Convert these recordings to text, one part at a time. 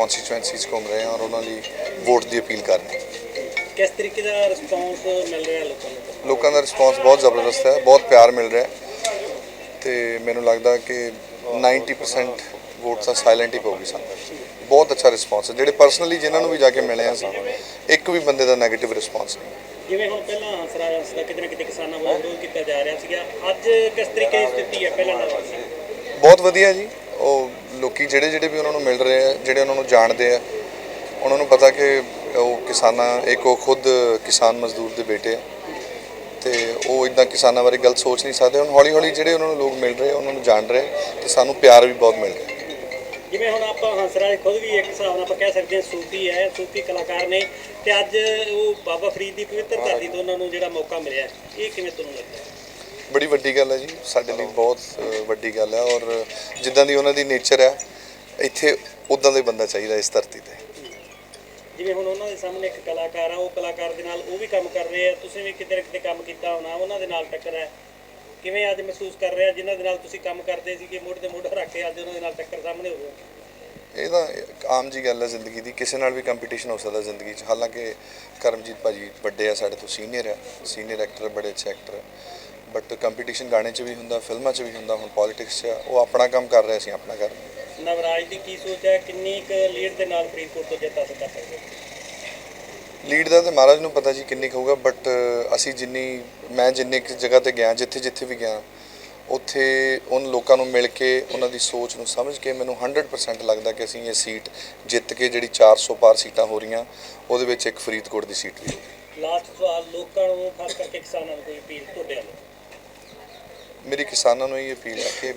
ਕਨਸਟੀਚੁਐਂਸੀਜ਼ ਘੁੰਮ ਰਹੇ ਹਾਂ ਔਰ ਉਹਨਾਂ ਲਈ ਵੋਟ ਦੀ ਅਪੀਲ ਕਰ ਰਹੇ ਹਾਂ। ਕਿਸ ਤਰੀਕੇ ਦਾ ਰਿਸਪੌਂਸ ਮਿਲ ਰਿਹਾ ਲੋਕਾਂ ਨੂੰ? ਲੋਕਾਂ ਦਾ ਰਿਸਪਾਂਸ ਬਹੁਤ ਜ਼ਬਰਦਸਤ ਹੈ ਬਹੁਤ ਪਿਆਰ ਮਿਲ ਰਿਹਾ ਤੇ ਮੈਨੂੰ ਲੱਗਦਾ ਕਿ 90% ਵੋਟ ਤਾਂ ਸਾਇਲੈਂਟ ਹੀ ਪਊਗੀ ਸਾਨੂੰ। ਬਹੁਤ ਅੱਛਾ ਰਿਸਪਾਂਸ ਹੈ। ਜਿਹੜੇ ਪਰਸਨਲੀ ਜਿਨ੍ਹਾਂ ਨੂੰ ਵੀ ਜਾ ਕੇ ਮਿਲੇ ਆ ਅਸੀਂ ਇੱਕ ਵੀ ਬੰਦੇ ਦਾ 네ਗੇਟਿਵ ਰਿਸਪਾਂਸ ਨਹੀਂ। ਜਿਵੇਂ ਹੁਣ ਪਹਿਲਾਂ ਹੰਸਰਾਜ ਹੰਸ ਦਾ ਕਿਤੇ ਨਾ ਕਿਤੇ ਕਿਸਾਨਾਂ ਵੱਲੋਂ ਵਿਰੋਧ ਕੀਤਾ ਜਾ ਰਿਹਾ ਸੀਗਾ ਅੱਜ ਕਿਸ ਤਰੀਕੇ ਦੀ ਸਥਿਤੀ ਹੈ ਪਹਿਲਾਂ ਨਾਲੋਂ? ਬਹੁਤ ਵਧੀਆ ਜੀ। ਉਹ ਜਿਹੜੇ ਜਿਹੜੇ ਵੀ ਉਹਨਾਂ ਨੂੰ ਮਿਲ ਰਹੇ ਆ, ਜਿਹੜੇ ਉਹਨਾਂ ਨੂੰ ਜਾਣਦੇ ਆ, ਉਹਨਾਂ ਨੂੰ ਪਤਾ ਕਿ ਉਹ ਕਿਸਾਨਾਂ, ਇੱਕ ਉਹ ਖੁਦ ਕਿਸਾਨ ਮਜ਼ਦੂਰ ਦੇ ਬੇਟੇ ਆ। ਤੇ ਉਹ ਇਦਾਂ ਕਿਸਾਨਾਂ ਬਾਰੇ ਗਲਤ ਸੋਚ ਨਹੀਂ ਸਕਦੇ, ਹੁਣ ਹੌਲੀ ਹੌਲੀ ਜਿਹੜੇ ਉਹਨਾਂ ਨੂੰ ਲੋਕ ਮਿਲ ਰਹੇ ਉਹਨਾਂ ਨੂੰ ਜਾਣ ਰਹੇ ਤੇ ਸਾਨੂੰ ਪਿਆਰ ਵੀ ਬਹੁਤ ਮਿਲ ਰਿਹਾ। ਜਿਵੇਂ ਹੁਣ ਆਪਾਂ ਹੰਸਰਾਜ ਖੁਦ ਵੀ ਇੱਕ ਹਿਸਾਬ ਨਾਲ ਆਪਾਂ ਕਹਿ ਸਕਦੇ ਹਾਂ ਸੂਫੀ ਹੈ, ਸੂਫੀ ਕਲਾਕਾਰ ਨੇ, ਤੇ ਅੱਜ ਉਹ ਬਾਬਾ ਫਰੀਦ ਦੀ ਪਵਿੱਤਰ ਧਰਤੀ ਤੋਂ ਉਹਨਾਂ ਨੂੰ ਜਿਹੜਾ ਮੌਕਾ ਮਿਲਿਆ, ਇਹ ਕਿਵੇਂ ਤੁਹਾਨੂੰ ਲੱਗਦਾ ਬੜੀ ਵੱਡੀ ਗੱਲ ਹੈ ਜੀ। ਸਾਡੇ ਲਈ ਬਹੁਤ ਵੱਡੀ ਗੱਲ ਹੈ ਔਰ ਜਿੱਦਾਂ ਦੀ ਉਹਨਾਂ ਦੀ ਨੇਚਰ ਹੈ ਇੱਥੇ ਉਦਾਂ ਦਾ ਹੀ ਬੰਦਾ ਚਾਹੀਦਾ ਇਸ ਧਰਤੀ ਤੇ। ਜਿਵੇਂ ਹੁਣ ਉਹਨਾਂ ਦੇ ਸਾਹਮਣੇ ਇੱਕ ਕਲਾਕਾਰ ਆ ਉਹ ਕਲਾਕਾਰ ਦੇ ਨਾਲ ਉਹ ਵੀ ਕੰਮ ਕਰ ਰਹੇ ਆ। ਤੁਸੀਂ ਵੀ ਕਿਤੇ ਕਿਤੇ ਕੰਮ ਕੀਤਾ ਹੋਣਾ ਉਹਨਾਂ ਦੇ ਨਾਲ ਟੱਕਰ ਹੈ। ਕਿਵੇਂ ਅੱਜ ਮਹਿਸੂਸ ਕਰ ਰਹੇ ਆ ਜਿਨ੍ਹਾਂ ਦੇ ਨਾਲ ਤੁਸੀਂ ਕੰਮ ਕਰਦੇ ਸੀਗੇ ਮੋਢੇ ਤੇ ਮੋਢਾ ਰੱਖ ਕੇ ਅੱਜ ਉਹਨਾਂ ਦੇ ਨਾਲ ਟੱਕਰ ਸਾਹਮਣੇ ਹੋ ਗਈ ਇਹ ਤਾਂ ਆਮ ਜੀ ਗੱਲ ਹੈ ਜ਼ਿੰਦਗੀ ਦੀ ਕਿਸੇ ਨਾਲ ਵੀ ਕੰਪੀਟੀਸ਼ਨ ਹੋ ਸਕਦਾ ਜ਼ਿੰਦਗੀ 'ਚ। ਹਾਲਾਂਕਿ ਕਰਮਜੀਤ ਭਾਜੀ ਵੱਡੇ ਆ ਸਾਡੇ ਤੋਂ ਸੀਨੀਅਰ ਆ। ਸੀਨੀਅਰ ਐਕਟਰ ਬੜੇ ਅੱਛੇ ਐਕਟਰ ਬਟ ਕੰਪੀਟੀਸ਼ਨ ਗਾਣੇ 'ਚ ਵੀ ਹੁੰਦਾ ਫਿਲਮਾਂ 'ਚ ਵੀ ਹੁੰਦਾ ਹੁਣ ਪੋਲਿਟਿਕਸ 'ਚ। ਉਹ ਆਪਣਾ ਕੰਮ ਕਰ ਰਹੇ ਅਸੀਂ ਆਪਣਾ ਕਰ ਰਹੇ। ਨਵਰਾਜ ਦੀ ਕੀ ਸੋਚ ਹੈ ਕਿੰਨੀ ਕੁ ਲੀਡ ਦੇ ਨਾਲ ਫਰੀਦਕੋਟ ਤੋਂ ਜਿੱਤ ਹਾਸਲ ਕਰ ਸਕਦੇ? ਲੀਡ ਦਾ ਤੇ ਮਹਾਰਾਜ ਨੂੰ ਪਤਾ ਜੀ ਕਿੰਨੀ ਹੋਊਗਾ ਬਟ ਅਸੀਂ ਜਿੰਨੀ ਮੈਂ ਜਿੰਨੀ ਕੁ ਜਗ੍ਹਾ ਤੇ ਗਿਆ ਜਿੱਥੇ ਜਿੱਥੇ ਵੀ ਗਿਆ ਉੱਥੇ ਉਨ ਲੋਕਾਂ ਨੂੰ ਮਿਲ ਕੇ ਉਹਨਾਂ ਦੀ ਸੋਚ ਨੂੰ ਸਮਝ ਕੇ ਮੈਨੂੰ 100% ਲੱਗਦਾ ਕਿ ਅਸੀਂ ਇਹ ਸੀਟ ਜਿੱਤ ਕੇ ਜਿਹੜੀ 400 ਪਾਰ ਸੀਟਾਂ ਹੋ ਰਹੀਆਂ ਉਹਦੇ ਵਿੱਚ ਇੱਕ ਫਰੀਦਕੋਟ ਦੀ ਸੀਟ ਵੀ ਲਾਸਟ ਸਵਾਲ ਲੋਕਾਂ ਨੂੰ ਖਾਸ ਕਰਕੇ ਕਿਸਾਨਾਂ ਨੂੰ ਕੋਈ ਅਪੀਲ ਤੁਹਾਡੇ ਵੱਲੋਂ ਮੇਰੀ ਕਿਸਾਨਾਂ ਨੂੰ ਇਹ ਅਪੀਲ ਹੈ ਕਿ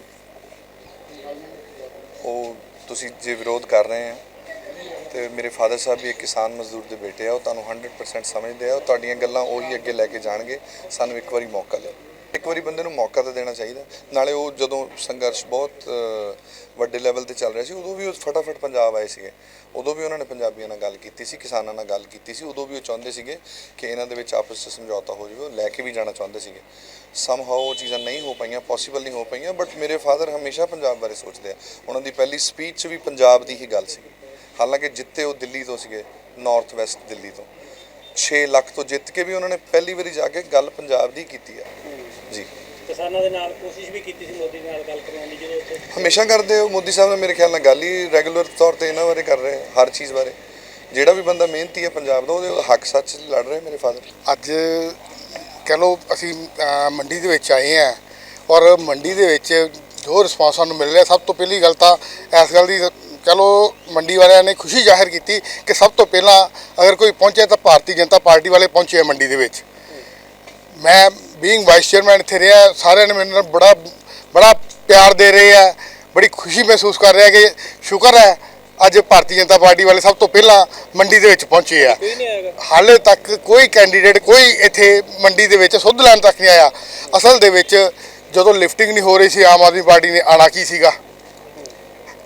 ਉਹ ਤੁਸੀਂ ਜੇ ਵਿਰੋਧ ਕਰ ਰਹੇ ਆ ਤੇ ਮੇਰੇ ਫਾਦਰ ਸਾਹਿਬ ਵੀ ਇੱਕ ਕਿਸਾਨ ਮਜ਼ਦੂਰ ਦੇ ਬੇਟੇ ਆ, ਉਹ ਤੁਹਾਨੂੰ 100% ਸਮਝਦੇ ਆ, ਉਹ ਤੁਹਾਡੀਆਂ ਗੱਲਾਂ ਉਹੀ ਅੱਗੇ ਲੈ ਕੇ ਜਾਣਗੇ, ਸਾਨੂੰ ਇੱਕ ਵਾਰੀ ਮੌਕਾ ਦਿਓ। ਇੱਕ ਵਾਰੀ ਬੰਦੇ ਨੂੰ ਮੌਕਾ ਤਾਂ ਦੇਣਾ ਚਾਹੀਦਾ। ਨਾਲੇ ਉਹ ਜਦੋਂ ਸੰਘਰਸ਼ ਬਹੁਤ ਵੱਡੇ ਲੈਵਲ ਤੇ ਚੱਲ ਰਿਹਾ ਸੀ, ਉਦੋਂ ਵੀ ਉਹ ਫਟਾਫਟ ਪੰਜਾਬ ਆਏ ਸੀਗੇ। ਉਦੋਂ ਵੀ ਉਹਨਾਂ ਨੇ ਪੰਜਾਬੀਆਂ ਨਾਲ ਗੱਲ ਕੀਤੀ ਸੀ, ਕਿਸਾਨਾਂ ਨਾਲ ਗੱਲ ਕੀਤੀ ਸੀ, ਉਦੋਂ ਵੀ ਉਹ ਚਾਹੁੰਦੇ ਸੀਗੇ ਕਿ ਇਹਨਾਂ ਦੇ ਵਿੱਚ ਆਪਸ ਵਿੱਚ ਸਮਝੌਤਾ ਹੋ ਜਾਵੇ, ਉਹ ਲੈ ਕੇ ਵੀ ਜਾਣਾ ਚਾਹੁੰਦੇ ਸੀਗੇ। ਸਮਹਾਉ ਉਹ ਚੀਜ਼ਾਂ ਨਹੀਂ ਹੋ ਪਾਈਆਂ ਪੋਸੀਬਲ ਨਹੀਂ ਹੋ ਪਾਈਆਂ ਬਟ ਮੇਰੇ ਫਾਦਰ ਹਮੇਸ਼ਾ ਪੰਜਾਬ ਬਾਰੇ ਸੋਚਦੇ ਆ। ਉਹਨਾਂ ਦੀ ਪਹਿਲੀ ਸਪੀਚ ਵੀ ਪੰਜਾਬ ਦੀ ਹੀ ਗੱਲ ਸੀ ਹਾਲਾਂਕਿ ਜਿੱਤੇ ਉਹ ਦਿੱਲੀ ਤੋਂ ਸੀਗੇ ਨਾਰਥ ਵੈਸਟ ਦਿੱਲੀ ਤੋਂ। 6 ਲੱਖ ਤੋਂ ਜਿੱਤ ਕੇ ਵੀ ਉਹਨਾਂ ਨੇ ਪਹਿਲੀ ਵਾਰੀ ਜਾ ਕੇ ਗੱਲ ਪੰਜਾਬ ਦੀ ਕੀਤੀ ਆ। ਜੀ। ਕਿਸਾਨਾਂ ਦੇ ਨਾਲ ਕੋਸ਼ਿਸ਼ ਵੀ ਕੀਤੀ ਸੀ ਮੋਦੀ ਨਾਲ ਗੱਲ ਕਰਵਾਉਣ ਦੀ ਜਦੋਂ ਉੱਥੇ ਹਮੇਸ਼ਾ ਕਰਦੇ ਹੋ ਮੋਦੀ ਸਾਹਿਬ ਨਾਲ ਮੇਰੇ ਖਿਆਲ ਨਾਲ ਗੱਲ ਹੀ ਰੈਗੂਲਰ ਤੌਰ ਤੇ ਇਹਨਾਂ ਬਾਰੇ ਕਰ ਰਹੇ ਆ, ਹਰ ਚੀਜ਼ ਬਾਰੇ। ਜਿਹੜਾ ਵੀ ਬੰਦਾ ਮਿਹਨਤੀ ਹੈ ਪੰਜਾਬ ਦਾ ਉਹਦੇ ਹੱਕ ਸੱਚ ਲੜ ਰਹੇ ਮੇਰੇ ਫਾਦਰ। ਅੱਜ ਕਹ ਲਓ ਅਸੀਂ ਅਹ, ਮੰਡੀ ਦੇ ਵਿੱਚ ਆਏ ਆ ਔਰ ਮੰਡੀ ਦੇ ਵਿੱਚ ਜੋ ਰਿਸਪਾਂਸ ਸਾਨੂੰ ਮਿਲ ਰਿਹਾ ਸਭ ਤੋਂ ਪਹਿਲੀ ਗੱਲ ਤਾਂ ਇਸ ਗੱਲ ਦੀ ਕਹ ਲਓ ਮੰਡੀ ਵਾਲਿਆਂ ਨੇ ਖੁਸ਼ੀ ਜ਼ਾਹਿਰ ਕੀਤੀ ਕਿ ਸਭ ਤੋਂ ਪਹਿਲਾਂ ਅਗਰ ਕੋਈ ਪਹੁੰਚਿਆ ਤਾਂ ਭਾਰਤੀ ਜਨਤਾ ਪਾਰਟੀ ਵਾਲੇ ਪਹੁੰਚੇ ਆ ਮੰਡੀ ਦੇ ਵਿੱਚ। ਮੈਂ ਬੀਇੰਗ ਵਾਈਸ ਚੇਅਰਮੈਨ ਇੱਥੇ ਰਿਹਾ ਸਾਰਿਆਂ ਨੇ ਮੇਰੇ ਨਾਲ ਬੜਾ ਬੜਾ ਪਿਆਰ ਦੇ ਰਹੇ ਆ ਬੜੀ ਖੁਸ਼ੀ ਮਹਿਸੂਸ ਕਰ ਰਿਹਾ ਕਿ ਸ਼ੁਕਰ ਹੈ ਅੱਜ ਭਾਰਤੀ ਜਨਤਾ ਪਾਰਟੀ ਵਾਲੇ ਸਭ ਤੋਂ ਪਹਿਲਾਂ ਮੰਡੀ ਦੇ ਵਿੱਚ ਪਹੁੰਚੇ ਆ। ਹਾਲੇ ਤੱਕ ਕੋਈ ਕੈਂਡੀਡੇਟ ਕੋਈ ਇੱਥੇ ਮੰਡੀ ਦੇ ਵਿੱਚ ਸੁੱਧ ਲੈਣ ਤੱਕ ਨਹੀਂ ਆਇਆ। ਅਸਲ ਦੇ ਵਿੱਚ ਜਦੋਂ ਲਿਫਟਿੰਗ ਨਹੀਂ ਹੋ ਰਹੀ ਸੀ ਆਮ ਆਦਮੀ ਪਾਰਟੀ ਨੇ ਆਣਾ ਕੀ ਸੀਗਾ?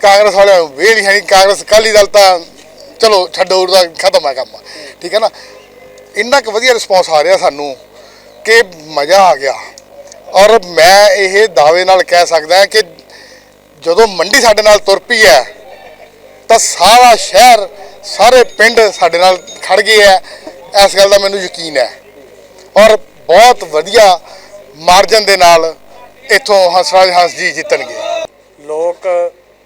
ਕਾਂਗਰਸ ਵਾਲਿਆਂ ਨੂੰ ਵੇਲ ਹੀ ਹੈ ਨਹੀਂ ਕਾਂਗਰਸ ਅਕਾਲੀ ਦਲ ਤਾਂ ਚਲੋ ਛੱਡੋ ਉਹਦਾ ਖਤਮ ਹੈ ਕੰਮ। ਠੀਕ ਹੈ ਨਾ? ਇੰਨਾ ਕੁ ਵਧੀਆ ਰਿਸਪੌਂਸ ਆ ਰਿਹਾ ਸਾਨੂੰ। ਕਿ ਮਜ਼ਾ ਆ ਗਿਆ। ਔਰ ਮੈਂ ਇਹ ਦਾਅਵੇ ਨਾਲ ਕਹਿ ਸਕਦਾ ਕਿ ਜਦੋਂ ਮੰਡੀ ਸਾਡੇ ਨਾਲ ਤੁਰ ਪਈ ਹੈ, ਤਾਂ ਸਾਰਾ ਸ਼ਹਿਰ, ਸਾਰੇ ਪਿੰਡ ਸਾਡੇ ਨਾਲ ਖੜ ਗਏ ਹੈ। ਇਸ ਗੱਲ ਦਾ ਮੈਨੂੰ ਯਕੀਨ ਹੈ। ਔਰ ਬਹੁਤ ਵਧੀਆ ਮਾਰਜਨ ਦੇ ਨਾਲ ਇੱਥੋਂ ਹੰਸਰਾਜ ਹੰਸ ਜੀ ਜਿੱਤਣਗੇ। ਲੋਕ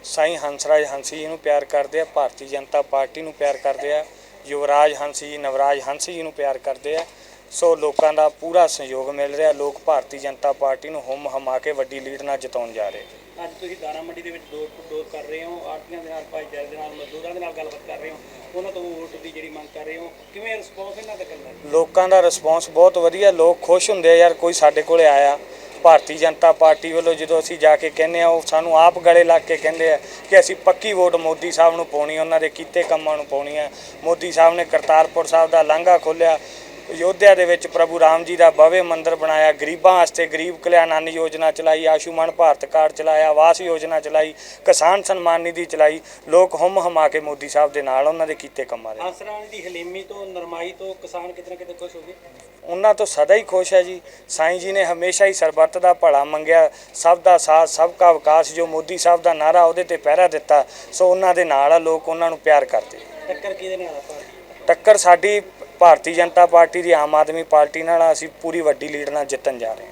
ਸਾਈ ਹੰਸਰਾਜ ਹੰਸੀ ਜੀ ਨੂੰ ਪਿਆਰ ਕਰਦੇ ਆ, ਭਾਰਤੀ ਜਨਤਾ ਪਾਰਟੀ ਨੂੰ ਪਿਆਰ ਕਰਦੇ ਆ, ਯੁਵਰਾਜ ਹੰਸੀ ਜੀ, ਨਵਰਾਜ ਹੰਸੀ ਜੀ ਨੂੰ ਪਿਆਰ ਕਰਦੇ ਆ। ਸੋ ਲੋਕਾਂ ਦਾ ਪੂਰਾ ਸਹਿਯੋਗ ਮਿਲ ਰਿਹਾ। ਲੋਕ ਭਾਰਤੀ ਜਨਤਾ ਪਾਰਟੀ ਨੂੰ ਹੁਮ ਹਮਾ ਕੇ ਵੱਡੀ ਲੀਡ ਨਾਲ ਜਿਤਾਉਣ ਜਾ ਰਹੇ ਅੱਜ ਤੁਸੀਂ ਦਾਣਾ ਮੰਡੀ ਦੇ ਵਿੱਚ ਡੋਰ ਟੂ ਡੋਰ ਕਰ ਰਹੇ ਹੋ। ਆੜਤੀਆਂ ਦੇ ਨਾਲ ਭਾਈਚਾਰੇ ਦੇ ਨਾਲ ਮਜ਼ਦੂਰਾਂ ਦੇ ਨਾਲ ਗੱਲਬਾਤ ਕਰ ਰਹੇ ਹੋ। ਉਹਨਾਂ ਤੋਂ ਵੋਟ ਦੀ ਜਿਹੜੀ ਮੰਗ ਕਰ ਰਹੇ ਹੋ। ਕਿਵੇਂ ਰਿਸਪੌਂਸ ਇਹਨਾਂ ਦਾ ਕਰਨਾ ਲੋਕਾਂ ਦਾ ਰਿਸਪੌਂਸ ਬਹੁਤ ਵਧੀਆ। ਲੋਕ ਖੁਸ਼ ਹੁੰਦੇ ਆ ਯਾਰ ਕੋਈ ਸਾਡੇ ਕੋਲੇ ਆਇਆ। ਭਾਰਤੀ ਜਨਤਾ ਪਾਰਟੀ ਵੱਲੋਂ ਜਦੋਂ ਅਸੀਂ ਜਾ ਕੇ ਕਹਿੰਦੇ ਆ ਉਹ ਸਾਨੂੰ ਆਪ ਗਲੇ ਲੱਗ ਕੇ ਕਹਿੰਦੇ ਆ ਕਿ ਅਸੀਂ ਪੱਕੀ ਵੋਟ ਮੋਦੀ ਸਾਹਿਬ ਨੂੰ ਪਾਉਣੀ ਉਹਨਾਂ ਦੇ ਕੀਤੇ ਕੰਮਾਂ ਨੂੰ ਪਾਉਣੀ ਆ। ਮੋਦੀ ਸਾਹਿਬ ਨੇ ਕਰਤਾਰਪੁਰ ਸਾਹਿਬ ਦਾ ਲਾਂਘਾ ਖੋਲ੍ਹਿਆ। ਅਯੋਧਿਆ ਦੇ ਵਿੱਚ ਪ੍ਰਭੂ ਰਾਮ ਜੀ ਦਾ ਭਵਯ ਮੰਦਿਰ ਬਣਾਇਆ ਗਰੀਬਾਂ ਵਾਸਤੇ ਗਰੀਬ ਕਲਿਆਣ ਅੰਨ ਯੋਜਨਾ ਚਲਾਈ ਆਯੁਸ਼ਮਾਨ ਭਾਰਤ ਕਾਰਡ ਚਲਾਇਆ ਆਵਾਸ ਯੋਜਨਾ ਚਲਾਈ ਕਿਸਾਨ ਸਨਮਾਨ ਨਿਧੀ ਚਲਾਈ ਲੋਕ ਹੁਮ ਹਮਾ ਕੇ ਮੋਦੀ ਸਾਹਿਬ ਦੇ ਨਾਲ ਉਹਨਾਂ ਦੇ ਕੀਤੇ ਕੰਮਾਂ ਦੇ। ਹੰਸਰਾਜ ਦੀ ਹਲੀਮੀ ਤੋਂ ਨਰਮਾਈ ਤੋਂ ਕਿਸਾਨ ਕਿਤੇ ਨਾ ਕਿਤੇ ਖੁਸ਼ ਹੋ ਗਏ? ਉਹਨਾਂ ਤੋਂ ਸਦਾ ਹੀ ਖੁਸ਼ ਹੈ ਜੀ। ਸਾਈਂ ਜੀ ਨੇ ਹਮੇਸ਼ਾ ਹੀ ਸਰਬੱਤ ਦਾ ਭਲਾ ਮੰਗਿਆ ਸਭ ਦਾ ਸਾਥ ਸਭ ਦਾ ਵਿਕਾਸ ਜੋ ਮੋਦੀ ਸਾਹਿਬ ਦਾ ਨਾਰਾ ਉਹਦੇ ਤੇ ਪਹਿਰਾ ਦਿੱਤਾ ਸੋ ਉਹਨਾਂ ਦੇ ਨਾਲ ਆ ਲੋਕ ਉਹਨਾਂ ਨੂੰ ਪਿਆਰ ਕਰਦੇ। ਟੱਕਰ ਕਿਹਦੇ ਨਾਲ ਆ? ਭਾਰਤੀ ਟੱਕਰ ਸਾਡੀ ਭਾਰਤੀ ਜਨਤਾ ਪਾਰਟੀ ਦੀ ਆਮ ਆਦਮੀ ਪਾਰਟੀ ਨਾਲ ਅਸੀਂ ਪੂਰੀ ਵੱਡੀ ਲੀਡ ਨਾਲ ਜਿੱਤਣ ਜਾ ਰਹੇ ਹਾਂ।